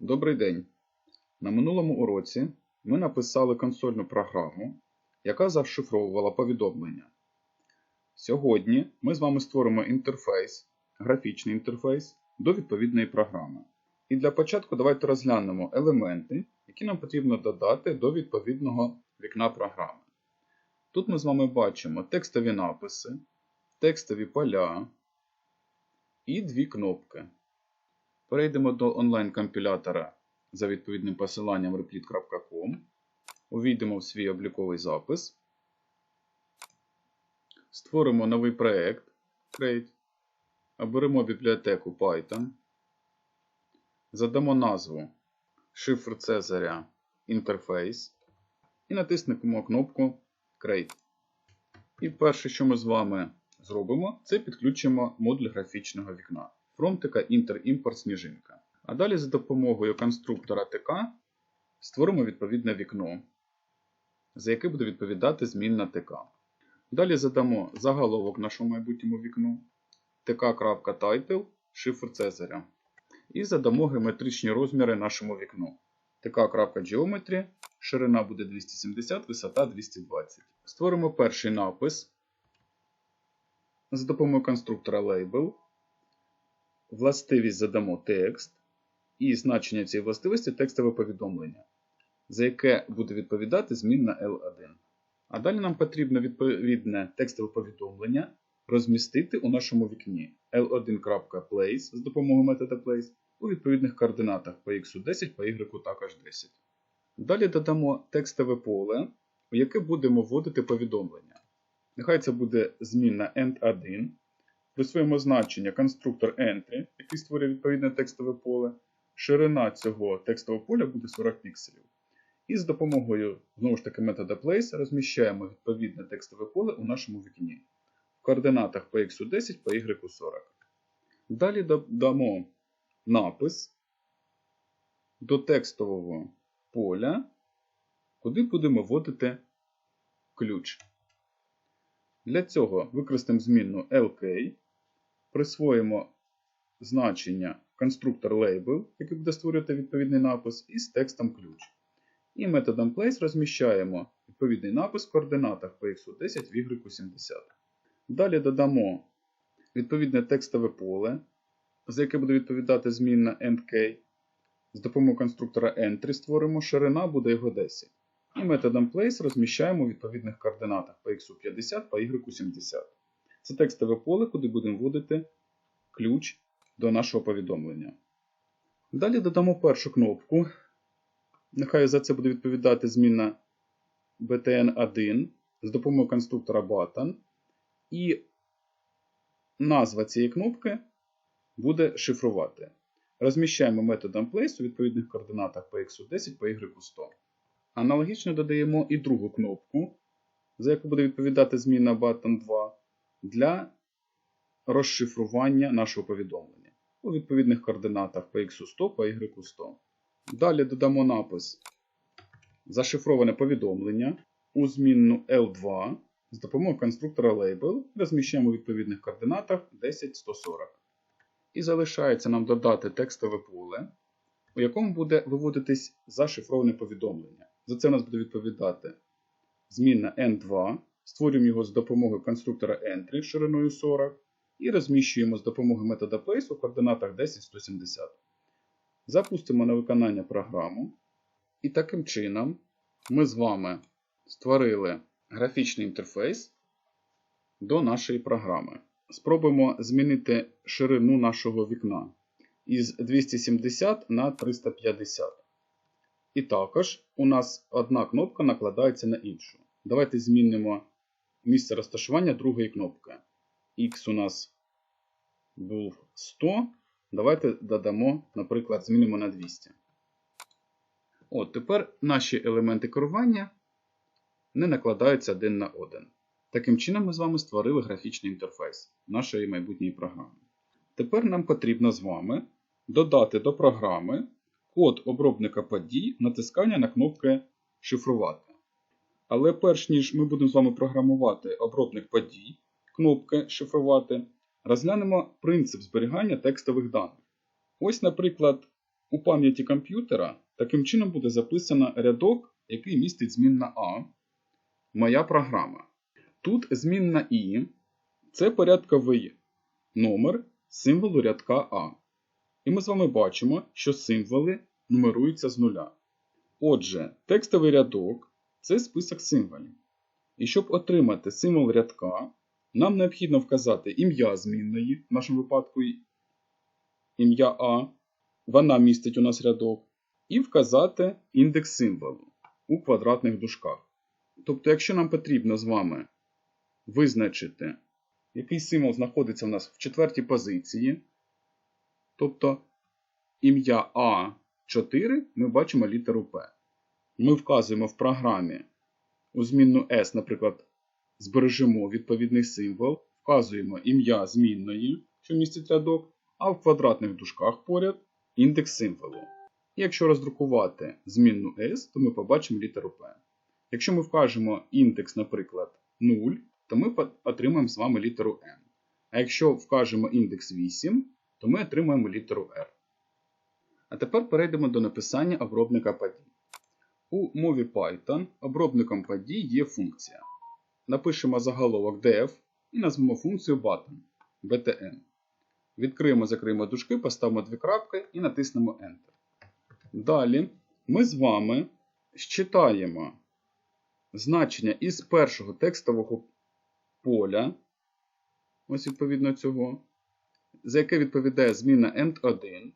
Добрий день! На минулому уроці ми написали консольну програму, яка зашифровувала повідомлення. Сьогодні ми з вами створимо інтерфейс, графічний інтерфейс до відповідної програми. І для початку давайте розглянемо елементи, які нам потрібно додати до відповідного вікна програми. Тут ми з вами бачимо текстові написи, текстові поля і дві кнопки. Перейдемо до онлайн-компілятора за відповідним посиланням replit.com. Увійдемо в свій обліковий запис. Створимо новий проєкт Create. Оберемо бібліотеку Python. Задамо назву шифр Цезаря інтерфейс і натиснемо кнопку Create. І перше, що ми з вами зробимо, це підключимо модуль графічного вікна. Фронтика інтер-імпорт сніжинка. А далі за допомогою конструктора ТК створимо відповідне вікно, за яке буде відповідати змінна ТК. Далі задамо заголовок нашому майбутньому вікну tk.title шифр Цезаря. І задамо геометричні розміри нашому вікну. tk.geometry, ширина буде 270, висота 220. Створимо перший напис за допомогою конструктора Label. Властивість задамо текст, і значення цієї властивості текстове повідомлення, за яке буде відповідати змінна L1. А далі нам потрібно відповідне текстове повідомлення розмістити у нашому вікні L1.place з допомогою метода place у відповідних координатах по x10, по y також 10. Далі додамо текстове поле, у яке будемо вводити повідомлення. Нехай це буде змінна end1. Присвоїмо значення конструктор entry, який створює відповідне текстове поле. Ширина цього текстового поля буде 40 пікселів. І з допомогою знову ж таки метода place розміщаємо відповідне текстове поле у нашому вікні. В координатах по x10, по y40. Далі додамо напис до текстового поля, куди будемо вводити ключ. Для цього використаємо змінну LK, присвоїмо значення конструктор label, який буде створювати відповідний напис, із текстом ключ. І методом place розміщаємо відповідний напис в координатах по x10 в y70. Далі додамо відповідне текстове поле, за яке буде відповідати змінна endk. З допомогою конструктора entry створимо ширина буде його 10. І методом place розміщаємо у відповідних координатах по x50 по y70. Це текстове поле, куди будемо вводити ключ до нашого повідомлення. Далі додамо першу кнопку. Нехай за це буде відповідати змінна btn1 з допомогою конструктора button. І назва цієї кнопки буде шифрувати. Розміщаємо методом place у відповідних координатах по x10 по y100. Аналогічно додаємо і другу кнопку, за яку буде відповідати змінна button 2 для розшифрування нашого повідомлення у відповідних координатах по x100 по y100. Далі додамо напис Зашифроване повідомлення у змінну L2 з допомогою конструктора Label розміщаємо у відповідних координатах 10 140. І залишається нам додати текстове поле, у якому буде виводитись зашифроване повідомлення. За це у нас буде відповідати змінна N2. Створюємо його з допомогою конструктора entry шириною 40 і розміщуємо з допомогою метода place у координатах 10-170. Запустимо на виконання програму. І таким чином ми з вами створили графічний інтерфейс до нашої програми. Спробуємо змінити ширину нашого вікна із 270 на 350. І також у нас одна кнопка накладається на іншу. Давайте змінимо місце розташування другої кнопки. X у нас був 100. Давайте додамо, наприклад, змінимо на 200. От, тепер наші елементи керування не накладаються один на один. Таким чином, ми з вами створили графічний інтерфейс нашої майбутньої програми. Тепер нам потрібно з вами додати до програми код обробника подій натискання на кнопки Шифрувати. Але перш ніж ми будемо з вами програмувати обробник подій, кнопки Шифрувати, розглянемо принцип зберігання текстових даних. Ось, наприклад, у пам'яті комп'ютера таким чином буде записано рядок, який містить змінна А, моя програма. Тут змінна І це порядковий номер символу рядка А. І ми з вами бачимо, що символи нумеруються з нуля. Отже, текстовий рядок це список символів. І щоб отримати символ рядка, нам необхідно вказати ім'я змінної, в нашому випадку ім'я А, вона містить у нас рядок, і вказати індекс символу у квадратних дужках. Тобто, якщо нам потрібно з вами визначити, який символ знаходиться у нас в четвертій позиції, тобто ім'я А4, ми бачимо літеру П. Ми вказуємо в програмі у змінну S, наприклад, збережемо відповідний символ, вказуємо ім'я змінної, що містить рядок, а в квадратних дужках поряд індекс символу. І якщо роздрукувати змінну S, то ми побачимо літеру P. Якщо ми вкажемо індекс, наприклад, 0, то ми отримаємо з вами літеру N. А якщо вкажемо індекс 8, то ми отримаємо літеру R. А тепер перейдемо до написання обробника подій. У мові Python обробником подій є функція. Напишемо заголовок def і назвемо функцію button btn. Відкриємо, закриємо дужки, поставимо дві крапки і натиснемо Enter. Далі ми з вами считаємо значення із першого текстового поля, ось відповідно цього, за яке відповідає зміна end1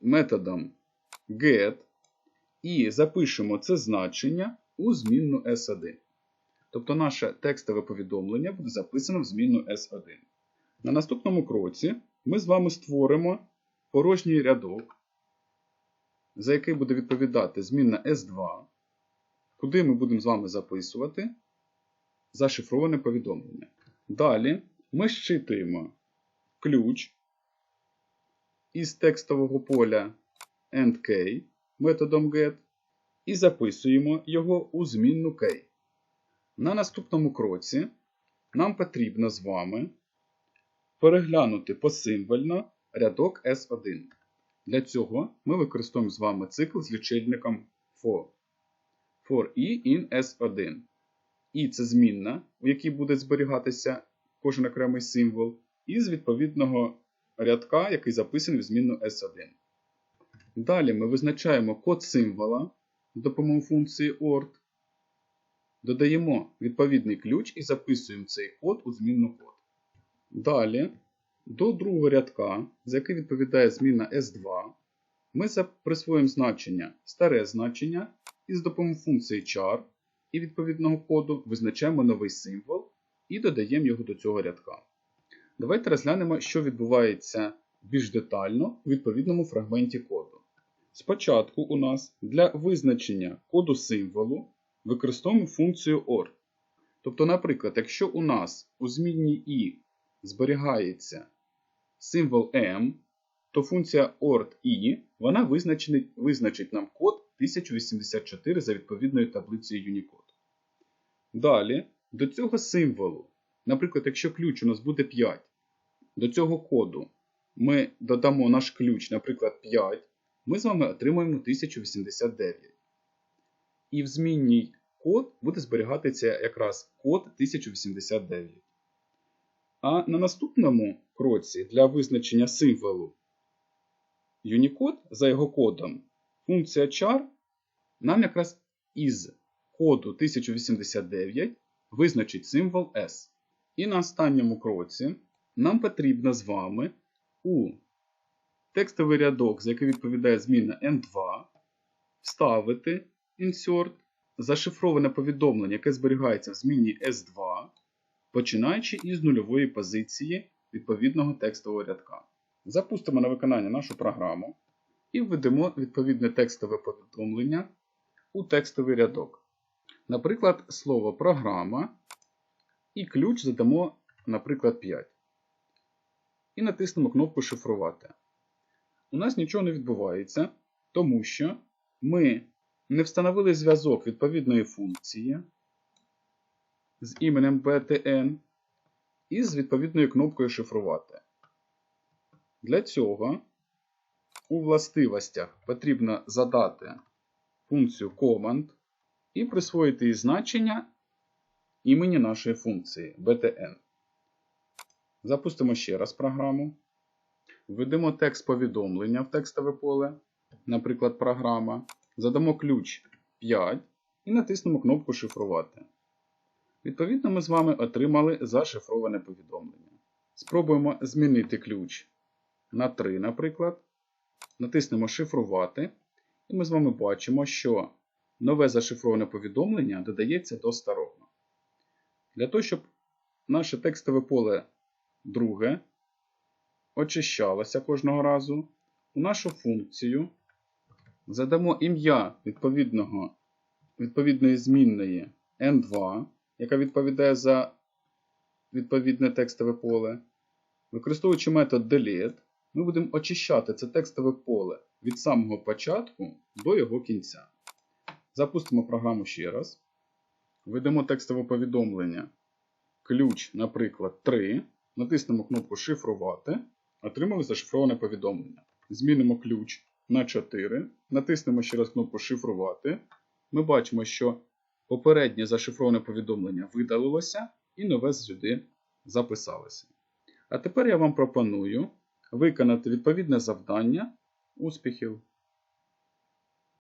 методом get, і запишемо це значення у змінну S1. Тобто наше текстове повідомлення буде записано в змінну S1. На наступному кроці ми з вами створимо порожній рядок, за який буде відповідати змінна S2, куди ми будемо з вами записувати зашифроване повідомлення. Далі ми щитуємо ключ із текстового поля endk методом get і записуємо його у змінну key. На наступному кроці нам потрібно з вами переглянути посимвольно рядок S1. Для цього ми використовуємо з вами цикл з лічильником for. For i in S1. І це змінна, у якій буде зберігатися кожен окремий символ, із відповідного рядка, який записаний в змінну S1. Далі ми визначаємо код символа з допомогою функції ORT. Додаємо відповідний ключ і записуємо цей код у змінну код. Далі, до другого рядка, за який відповідає зміна S2, ми присвоїмо значення старе значення і з допомогою функції char і відповідного коду визначаємо новий символ і додаємо його до цього рядка. Давайте розглянемо, що відбувається більш детально у відповідному фрагменті коду. Спочатку у нас для визначення коду символу використовуємо функцію OR. Тобто, наприклад, якщо у нас у змінній і зберігається символ m, то функція ORT-i вона визначить, визначить нам код 1084 за відповідною таблицею Unicode. Далі, до цього символу, наприклад, якщо ключ у нас буде 5, до цього коду ми додамо наш ключ, наприклад, 5, ми з вами отримаємо 1089. І в змінній код буде зберігатися якраз код 1089. А на наступному кроці для визначення символу Unicode за його кодом функція char нам якраз із коду 1089 визначить символ S. І на останньому кроці нам потрібно з вами у текстовий рядок, за який відповідає зміна N2, вставити insert зашифроване повідомлення, яке зберігається в зміні S2, починаючи із нульової позиції відповідного текстового рядка. Запустимо на виконання нашу програму і введемо відповідне текстове повідомлення у текстовий рядок. Наприклад, слово програма і ключ задамо, наприклад, 5. І натиснемо кнопку Шифрувати. У нас нічого не відбувається, тому що ми не встановили зв'язок відповідної функції з іменем btn і з відповідною кнопкою Шифрувати. Для цього у властивостях потрібно задати функцію command і присвоїти їй значення імені нашої функції btn. Запустимо ще раз програму. Введемо текст повідомлення в текстове поле, наприклад, програма. Задамо ключ 5 і натиснемо кнопку Шифрувати. Відповідно, ми з вами отримали зашифроване повідомлення. Спробуємо змінити ключ на 3, наприклад. Натиснемо Шифрувати, і ми з вами бачимо, що нове зашифроване повідомлення додається до старого. Для того, щоб наше текстове поле друге очищалося кожного разу, у нашу функцію задамо ім'я відповідної змінної n2, яка відповідає за відповідне текстове поле. Використовуючи метод delete, ми будемо очищати це текстове поле від самого початку до його кінця. Запустимо програму ще раз. Введемо текстове повідомлення. Ключ, наприклад, 3. Натиснемо кнопку Шифрувати. Отримали зашифроване повідомлення. Змінимо ключ на 4. Натиснемо ще раз кнопку Шифрувати. Ми бачимо, що попереднє зашифроване повідомлення видалилося і нове сюди записалося. А тепер я вам пропоную виконати відповідне завдання. Успіхів!